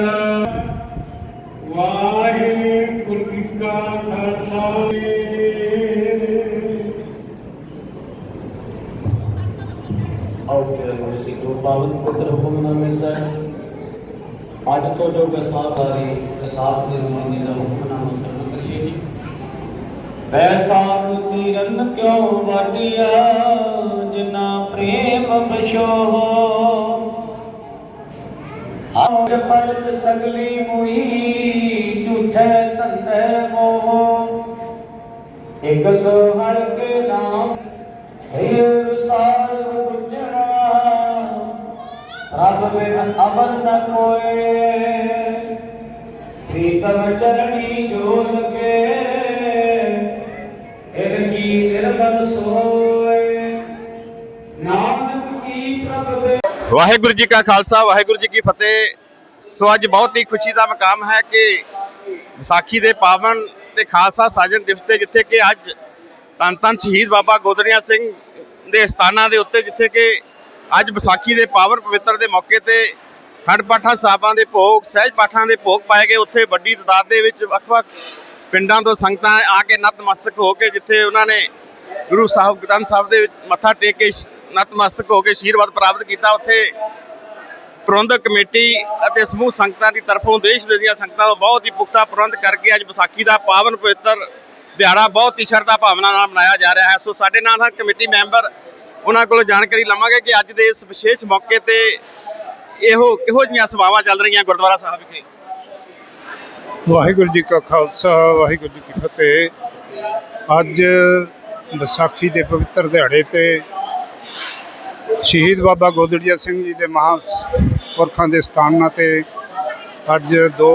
ਜਗ ਵਾਹਿਗੁਰੂ ਜੀ ਕਾ ਖਾਲਸਾ। ਆਓ ਫਿਰ ਗੁਰੂ ਸਿੱਖ ਗੁਰੂ ਪਾਵਨ ਪੁੱਤਰ ਹੁਕਮਨਾਮੇ ਸਰ ਅੱਜ ਤੋਂ ਜੋ ਗਸਾਬ ਵਾਰੀ ਗਸਾਬ ਦੇ ਰੂਹਾਨੀ ਦਾ ਹੁਕਮਨਾਮਾ ਸਰਵ ਕਰੀਏ ਜੀ। ਵੈਸਾ ਤੀਰਨ ਕਿਉ ਵਾਟਿਆ ਜਿਨਾ ਪ੍ਰੇਮ ਬਛੋ ਆਪ ਪਰਤ ਸਗਲੀ ਮੁਈ ਝੂਠੇ ਧੰਦੇ ਮੋਹ। ਇਕ ਸੋ ਹਰ ਕੇ ਨਾਮ ਹੈ ਵਿਸਾਰ ਗੁਜਣਾ ਰੱਬ ਬਿਨ ਅਮਰ ਨ ਕੋਏ, ਪ੍ਰੀਤਮ ਚਰਣੀ ਜੋ ਲਗੇ ਵਾਹਿਗੁਰੂ ਜੀ ਕਾ ਖਾਲਸਾ, ਵਾਹਿਗੁਰੂ ਜੀ ਕੀ ਫਤਿਹ। ਸੋ ਅੱਜ ਬਹੁਤ ਹੀ ਖੁਸ਼ੀ ਦਾ ਮਕਾਮ ਹੈ ਕਿ ਵਿਸਾਖੀ ਦੇ ਪਾਵਨ ਤੇ ਖਾਲਸਾ ਸਾਜਨ ਦਿਵਸ ਤੇ ਜਿੱਥੇ ਕਿ ਅੱਜ ਧੰਨ ਧੰਨ ਸ਼ਹੀਦ ਬਾਬਾ ਗੋਦੜੀਆ ਸਿੰਘ ਦੇ ਸਥਾਨਾਂ ਦੇ ਉੱਤੇ ਜਿੱਥੇ ਕਿ ਅੱਜ ਵਿਸਾਖੀ ਦੇ ਪਾਵਨ ਪਵਿੱਤਰ ਦੇ ਮੌਕੇ ਤੇ ਖੰਡ ਪਾਠਾਂ ਸਾਹਿਬਾਂ ਦੇ ਭੋਗ, ਸਹਿਜ ਪਾਠਾਂ ਦੇ ਭੋਗ ਪਾਏ ਗਏ। ਉੱਥੇ ਵੱਡੀ ਤਾਦਾਦ ਦੇ ਵਿੱਚ ਵੱਖ-ਵੱਖ ਪਿੰਡਾਂ ਤੋਂ ਸੰਗਤਾਂ ਆ ਕੇ ਨਤਮਸਤਕ ਹੋ ਕੇ ਜਿੱਥੇ ਉਹਨਾਂ ਨੇ ਗੁਰੂ ਸਾਹਿਬ ਗ੍ਰੰਥ ਸਾਹਿਬ ਦੇ ਵਿੱਚ ਮੱਥਾ ਟੇਕ ਕੇ ਨਤਮਸਤਕ ਹੋ ਕੇ ਆਸ਼ੀਰਵਾਦ ਪ੍ਰਾਪਤ ਕੀਤਾ ਉੱਥੇ। ਪ੍ਰਬੰਧਕ ਕਮੇਟੀ ਅਤੇ ਸਮੂਹ ਸੰਗਤਾਂ ਦੀ ਤਰਫੋਂ ਦੇਸ਼ ਦੇ ਦੀਆਂ ਸੰਗਤਾਂ ਦਾ ਬਹੁਤ ਹੀ ਪੁਖਤਾ ਪ੍ਰਬੰਧ ਕਰਕੇ ਅੱਜ ਵਿਸਾਖੀ ਦਾ ਪਾਵਨ ਪਵਿੱਤਰ ਦਿਹਾੜਾ ਬਹੁਤ ਹੀ ਸ਼ਰਧਾ ਭਾਵਨਾ ਨਾਲ ਮਨਾਇਆ ਜਾ ਰਿਹਾ ਹੈ। ਸੋ ਸਾਡੇ ਨਾਲ ਹਨ ਕਮੇਟੀ ਮੈਂਬਰ, ਉਹਨਾਂ ਕੋਲੋਂ ਜਾਣਕਾਰੀ ਲਵਾਂਗੇ ਕਿ ਅੱਜ ਦੇ ਇਸ ਵਿਸ਼ੇਸ਼ ਮੌਕੇ ਤੇ ਇਹੋ ਕਿਹੋ ਜਿਹੀਆਂ ਸਭਾਵਾਂ ਚੱਲ ਰਹੀਆਂ ਗੁਰਦੁਆਰਾ ਸਾਹਿਬ ਵਿਖੇ। ਵਾਹਿਗੁਰੂ ਜੀ ਕਾ ਖਾਲਸਾ, ਵਾਹਿਗੁਰੂ ਜੀ ਕੀ ਫਤਿਹ। ਅੱਜ ਵਿਸਾਖੀ ਦੇ ਪਵਿੱਤਰ ਦਿਹਾੜੇ ਤੇ ਸ਼ਹੀਦ ਬਾਬਾ ਗੋਦੜੀਆ ਸਿੰਘ ਜੀ ਦੇ ਮਹਾਂਪੁਰਖਾਂ ਦੇ ਸਥਾਨਾਂ ਤੇ ਅੱਜ ਦੋ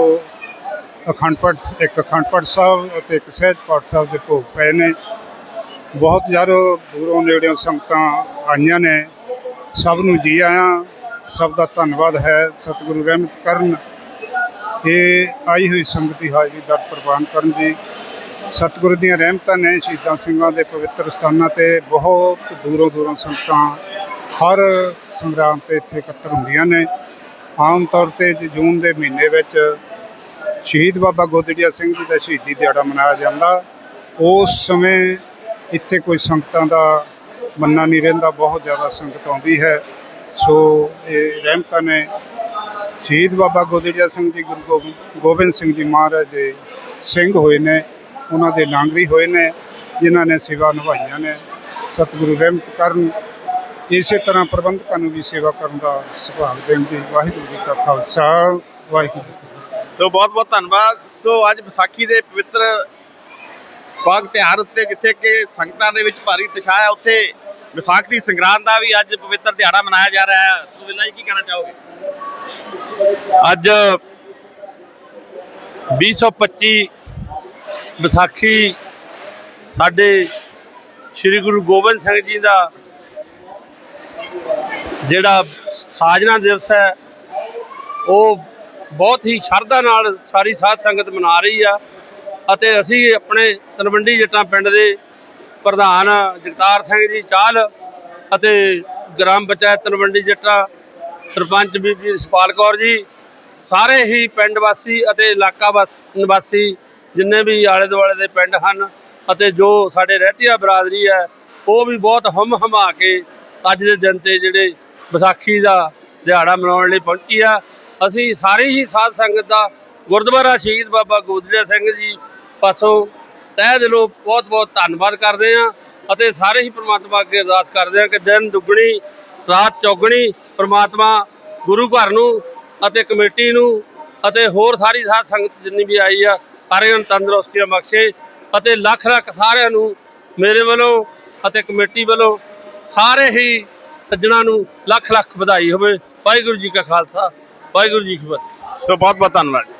ਅਖੰਡ ਪਾਠ ਇੱਕ ਅਖੰਡ ਪਾਠ ਸਾਹਿਬ ਅਤੇ ਇੱਕ ਸਹਿਜ ਪਾਠ ਸਾਹਿਬ ਦੇ ਭੋਗ ਪਏ ਨੇ। ਬਹੁਤ ਜ਼ਿਆਦਾ ਦੂਰੋਂ ਨੇੜਿਓਂ ਸੰਗਤਾਂ ਆਈਆਂ ਨੇ। ਸਭ ਨੂੰ ਜੀ ਆਇਆਂ। ਸਭ ਦਾ ਧੰਨਵਾਦ ਹੈ। ਸਤਿਗੁਰੂ ਰਹਿਮਤ ਕਰਨ। ਇਹ ਆਈ ਹੋਈ ਸੰਗਤ ਦੀ ਹਾਜ਼ਰੀ ਦਰ ਪ੍ਰਵਾਨ ਕਰਨ ਦੀ। ਸਤਿਗੁਰੂ ਦੀਆਂ ਰਹਿਮਤਾਂ ਨੇ ਸ਼ਹੀਦਾਂ ਸਿੰਘਾਂ ਦੇ ਪਵਿੱਤਰ ਸਥਾਨਾਂ ਤੇ ਬਹੁਤ ਦੂਰੋਂ ਦੂਰੋਂ ਸੰਗਤਾਂ ਹਰ ਸੰਗਰਾਮ ਤੇ ਇੱਥੇ ਇਕੱਤਰ ਹੁੰਦੀਆਂ ਨੇ। ਆਮ ਤੌਰ ਤੇ ਜੂਨ ਦੇ ਮਹੀਨੇ ਵਿੱਚ ਸ਼ਹੀਦ ਬਾਬਾ ਗੋਦੜੀਆ ਸਿੰਘ ਜੀ ਦਾ ਸ਼ਹੀਦੀ ਦਿਹਾੜਾ ਮਨਾਇਆ ਜਾਂਦਾ, ਉਸ ਸਮੇਂ ਇੱਥੇ ਕੋਈ ਸੰਗਤਾਂ ਦਾ ਮੰਨਾ ਨਹੀਂ ਰਹਿੰਦਾ, ਬਹੁਤ ਜ਼ਿਆਦਾ ਸੰਗਤ ਆਉਂਦੀ ਹੈ। ਸੋ ਇਹ ਰਹਿਮਤਾਂ ਨੇ ਸ਼ਹੀਦ ਬਾਬਾ ਗੋਦੜੀਆ ਸਿੰਘ ਜੀ, ਗੁਰੂ ਗੋਬਿੰਦ ਗੋਬਿੰਦ ਸਿੰਘ ਜੀ ਮਹਾਰਾਜ ਦੇ ਸਿੰਘ ਹੋਏ ਨੇ, ਉਹਨਾਂ ਦੇ ਲਾਂਗਰੀ ਹੋਏ ਨੇ, ਜਿਨ੍ਹਾਂ ਨੇ ਸੇਵਾ ਨਿਭਾਈਆਂ ਨੇ। ਸਤਿਗੁਰੂ ਰਹਿਮਤ ਕਰਨ ਇਸੇ ਤਰ੍ਹਾਂ ਪ੍ਰਬੰਧਕਾਂ ਨੂੰ ਵੀ ਸੇਵਾ ਕਰਨ ਦਾ ਸੁਭਾਗ ਦੇਣ ਦੀ ਵਾਹਿਗੁਰੂ ਜੀ ਕਾ ਖਾਲਸਾ ਵਾਹਿਗੁਰੂ ਸੋ ਬਹੁਤ ਬਹੁਤ ਧੰਨਵਾਦ। ਸੋ ਅੱਜ ਵਿਸਾਖੀ ਦੇ ਪਵਿੱਤਰ ਪਾਕ ਤਿਉਹਾਰ ਉੱਤੇ ਜਿੱਥੇ ਕਿ ਸੰਗਤਾਂ ਦੇ ਵਿੱਚ ਭਾਰੀ ਉਤਸ਼ਾਹ ਹੈ ਉੱਥੇ ਵਿਸਾਖ ਦੀ ਸੰਗਰਾਂਦ ਦਾ ਵੀ ਅੱਜ ਪਵਿੱਤਰ ਦਿਹਾੜਾ ਮਨਾਇਆ ਜਾ ਰਿਹਾ ਹੈ। ਤੁਸੀਂ ਜੀ ਕੀ ਕਹਿਣਾ ਚਾਹੋਗੇ? ਅੱਜ 2025 ਵਿਸਾਖੀ ਸਾਡੇ ਸ੍ਰੀ ਗੁਰੂ ਗੋਬਿੰਦ ਸਿੰਘ ਜੀ ਦਾ ਜਿਹੜਾ ਸਾਜਨਾ ਦਿਵਸ ਹੈ, ਉਹ ਬਹੁਤ ਹੀ ਸ਼ਰਧਾ ਨਾਲ ਸਾਰੀ ਸਾਧ ਸੰਗਤ ਮਨਾ ਰਹੀ ਆ ਅਤੇ ਅਸੀਂ ਆਪਣੇ ਤਲਵੰਡੀ ਜੱਟਾਂ ਪਿੰਡ ਦੇ ਪ੍ਰਧਾਨ ਜਗਤਾਰ ਸਿੰਘ ਜੀ ਚਾਹਲ ਅਤੇ ਗ੍ਰਾਮ ਪੰਚਾਇਤ ਤਲਵੰਡੀ ਜੱਟਾਂ ਸਰਪੰਚ ਬੀਬੀ ਸੁਪਾਲ ਕੌਰ ਜੀ, ਸਾਰੇ ਹੀ ਪਿੰਡ ਵਾਸੀ ਅਤੇ ਇਲਾਕਾ ਵਾਸ- ਨਿਵਾਸੀ ਜਿੰਨੇ ਵੀ ਆਲੇ ਦੁਆਲੇ ਦੇ ਪਿੰਡ ਹਨ ਅਤੇ ਜੋ ਸਾਡੇ ਰਹਿਤੀਆ ਬਰਾਦਰੀ ਹੈ, ਉਹ ਵੀ ਬਹੁਤ ਹਮ ਹਮਾ ਕੇ ਅੱਜ ਦੇ ਦਿਨ ਤੇ ਜਿਹੜੇ ਵਿਸਾਖੀ ਦਾ ਦਿਹਾੜਾ ਮਨਾਉਣ ਲਈ ਪਹੁੰਚੀ ਆ। ਅਸੀਂ ਸਾਰੇ ਹੀ ਸਾਧ ਸੰਗਤ ਦਾ ਗੁਰਦੁਆਰਾ ਸ਼ਹੀਦ ਬਾਬਾ ਗੋਦੜੀਆ ਸਿੰਘ ਜੀ ਪਾਸੋਂ ਤਹਿ ਦਿਲੋਂ ਬਹੁਤ ਬਹੁਤ ਧੰਨਵਾਦ ਕਰਦੇ ਹਾਂ ਅਤੇ ਸਾਰੇ ਹੀ ਪ੍ਰਮਾਤਮਾ ਅੱਗੇ ਅਰਦਾਸ ਕਰਦੇ ਹਾਂ ਕਿ ਦਿਨ ਦੁੱਗਣੀ, ਰਾਤ ਚੌਗਣੀ ਪ੍ਰਮਾਤਮਾ ਗੁਰੂ ਘਰ ਨੂੰ ਅਤੇ ਕਮੇਟੀ ਨੂੰ ਅਤੇ ਹੋਰ ਸਾਰੀ ਸਾਧ ਸੰਗਤ ਜਿੰਨੀ ਵੀ ਆਈ ਆ, ਸਾਰਿਆਂ ਨੂੰ ਤੰਦਰੁਸਤੀਆਂ ਬਖਸ਼ੇ ਅਤੇ ਲੱਖ ਲੱਖ ਸਾਰਿਆਂ ਨੂੰ ਮੇਰੇ ਵੱਲੋਂ ਅਤੇ ਕਮੇਟੀ ਵੱਲੋਂ ਸਾਰੇ ਹੀ ਸੱਜਣਾ ਨੂੰ ਲੱਖ ਲੱਖ ਵਧਾਈ ਹੋਵੇ। ਵਾਹਿਗੁਰੂ ਜੀ ਕਾ ਖਾਲਸਾ, ਵਾਹਿਗੁਰੂ ਜੀ ਕੀ ਫਤਿਹ। ਸੋ ਬਹੁਤ ਬਹੁਤ ਧੰਨਵਾਦ।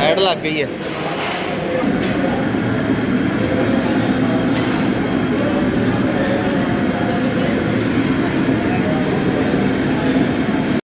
ਐਡ ਲੱਗ ਗਈ ਹੈ।